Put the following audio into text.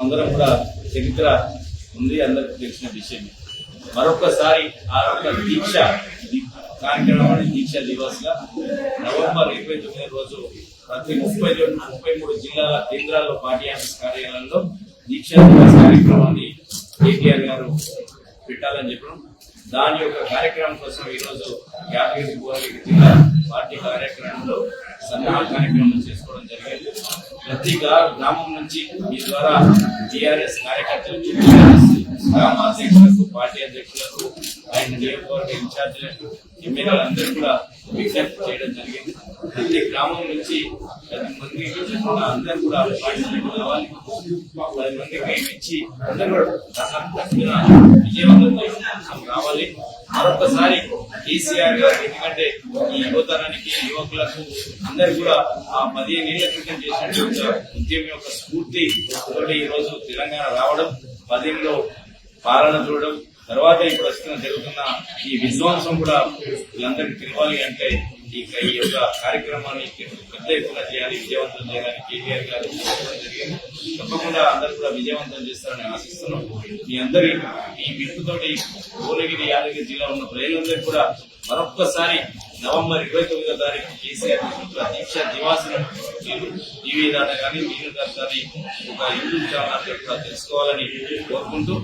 అందరం కూడా చరిత్ర ఉంది అందరికి తెలిసిన విషయం మరొకసారి ఆ యొక్క దీక్ష కార్యక్రమం కార్యక్రమాన్ని దీక్ష దివస్గా నవంబర్ ఇరవై తొమ్మిది రోజు ప్రతి ముప్పై రెండు ముప్పై మూడు జిల్లాల కేంద్రాల్లో పార్టీ ఆఫీస్ కార్యాలయంలో దీక్ష దివస్ కార్యక్రమాన్ని కేటీఆర్ గారు పెట్టాలని చెప్పడం దాని యొక్క కార్యక్రమం కోసం ఈరోజు యాదగిరి భువనగిరి జిల్లా పార్టీ కార్యక్రమంలో సన్నాహ కార్యక్రమం చేసుకోవడం జరిగింది. ప్రతి గ్రామం నుంచి మీ ద్వారా టిఆర్ఎస్ కార్యకర్తలకు టిఆర్ఎస్ గ్రామాధ్యక్షులకు పార్టీ అధ్యక్షులకు ఆయన నియోజకవర్గ ఇన్ఛార్జీలకు ఎమ్మెల్యేలందరూ కూడా విజ్ఞప్తి చేయడం జరిగింది. ప్రతి గ్రామం నుంచి పది మంది అందరూ కూడా పార్టిసిపేట్ కావాలి. పది మందికి ఇచ్చి అందరూ కూడా విజయవంతం చేసి రావాలి. మరొకసారి కేసీఆర్ గారు ఎందుకంటే ఈ యువతరానికి యువకులకు అందరు కూడా ఆ పదిహేను ఏళ్ళ క్రితం చేసినటువంటి ఉద్యమం యొక్క స్ఫూర్తి ఒకటి ఈరోజు రోజు తెలంగాణ రావడం పదిహేనులో పాలన చూడడం తర్వాత ఈ ప్రస్తుతం జరుగుతున్న ఈ విధ్వంసం కూడా వీళ్ళందరికీ తెలియాలి అంటే ఈ ఈ యొక్క కార్యక్రమాన్ని పెద్ద ఎత్తున చేయాలి విజయవంతం చేయాలని కేటీఆర్ గారు జరిగింది. తప్పకుండా అందరూ కూడా విజయవంతం చేస్తారని ఆశిస్తున్నాం. మీ అందరి ఈ పిలుపుతోటి భువనగిరి యాదగిరి జిల్లా ఉన్న ప్రజలందరూ కూడా మరొక్కసారి నవంబర్ ఇరవై తొమ్మిదో తారీఖు కేసీఆర్ దీక్ష దివాసనం మీరు టీవీ ద్వారా కానీ మీరు కానీ ఒక యూట్యూబ్ ఛానల్ కూడా తెలుసుకోవాలని కోరుకుంటూ